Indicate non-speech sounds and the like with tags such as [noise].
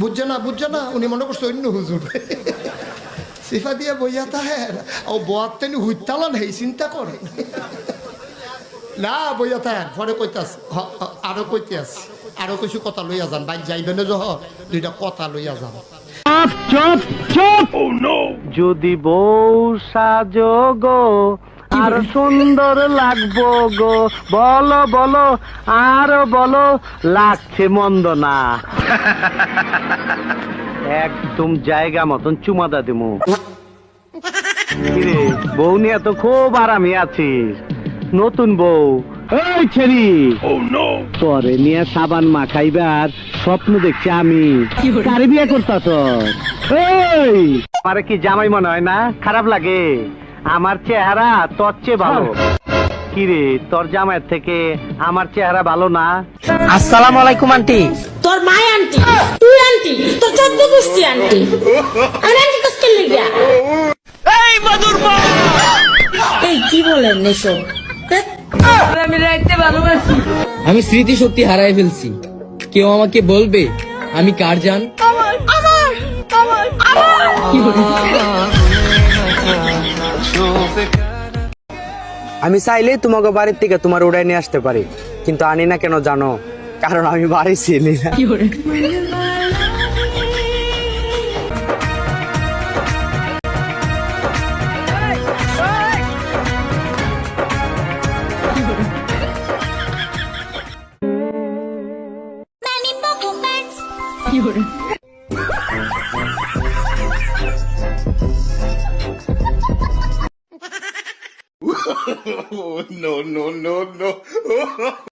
বুঝছে না বুঝছে না? উনি মনে করছে অন্য হুজুর। সিফা দিয়ে বইয়া তাহে ও বোয়ার তেনি হুইতালান হেই চিন্তা করে। না বইয়া থাক পরে কইতাস আরও কইতে আস আরও কিছু কথা লইয়া যান বাইক যাইবে না জহ দুইটা কথা লইয়া যান। যদি বউ সাজো গো আর সুন্দর লাগবো গো বলো বলো আর বলো লাগছে মন্দ না একদম জায়গা মতন চুমাদা দিমু। কিরে বউ নিয়ে তো খুব আরামে আছিস। নতুন বউ। এই ছেড়ি। তোরে নিয়ে সাবান মাখাইবার স্বপ্ন দেখছি আমি। কারে বিয়ে করতা তোর? এই! আমার কি জামাই মনে হয় না? খারাপ লাগে। আমার চেহারা তোর চেয়ে ভালো। কিরে তোর জামাইয়ের থেকে আমার চেহারা ভালো না? আসসালামু আলাইকুম আন্টি। তোর মায় আন্টি তুই আন্টি তোর চোদ্দ গোষ্ঠী আন্টি। আর আন্টি কষ্ট লেগিয়া এই মধুর এই কি বলেন এসব আমি রাখতে ভালোবাসি। আমি স্মৃতি শক্তি হারাই ফেলছি। কেউ আমাকে বলবে আমি কার জান? আমার আমার আমার। আমি চাইলেই তোমাকে বাড়ির থেকে তোমার উড়াই নিয়ে আসতে পারি কিন্তু আনি না কেন জানো? কারণ আমি বাড়ি ছিলি না। [laughs] no, no, no, no. [laughs]